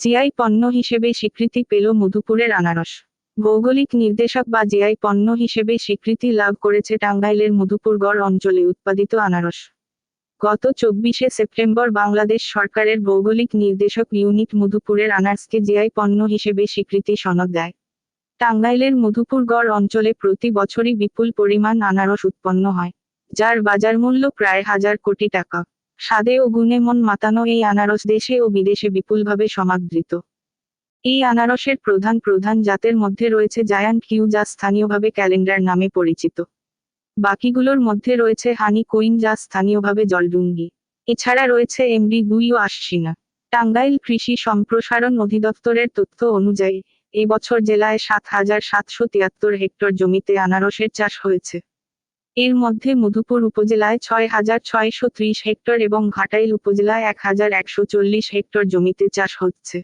GI পণ্য হিসেবে স্বীকৃতি পেল মধুপুরের আনারস। ভৌগোলিক নির্দেশক বা জিআই পণ্য হিসেবে স্বীকৃতি লাভ করেছে টাঙ্গাইলের মধুপুরগড় অঞ্চলে উৎপাদিত আনারস। গত চব্বিশে সেপ্টেম্বর বাংলাদেশ সরকারের ভৌগোলিক নির্দেশক ইউনিট মধুপুরের আনারসকে জিআই পণ্য হিসেবে স্বীকৃতি সনদ দেয়। টাঙ্গাইলের মধুপুরগড় অঞ্চলে প্রতি বছরই বিপুল পরিমাণ আনারস উৎপন্ন হয়, যার বাজার মূল্য প্রায় হাজার কোটি টাকা। স্বাদে ও গুণে মন মাতানো এই আনারস দেশে ও বিদেশে বিপুলভাবে সমাদৃত। এই আনারসের প্রধান প্রধান জাতের মধ্যে রয়েছে জায়ান্ট কিউ যা স্থানীয়ভাবে ক্যালেন্ডার নামে পরিচিত। বাকিগুলোর মধ্যে রয়েছে হানি কুইন যা স্থানীয়ভাবে জলডুঙ্গি। এছাড়া রয়েছে এমডি দুই ও আশ্বিনা। টাঙ্গাইল কৃষি সম্প্রসারণ অধিদপ্তরের তথ্য অনুযায়ী, এবছর জেলায় সাত হাজার সাতশো তিয়াত্তর হেক্টর জমিতে আনারসের চাষ হয়েছে। এর মধ্যে মধুপুর উপজেলায় ছয় হাজার ছয়শো ত্রিশ হেক্টর এবং ঘাটাইল উপজেলায় এক হাজার একশো চল্লিশ হেক্টর জমিতে চাষ হচ্ছে।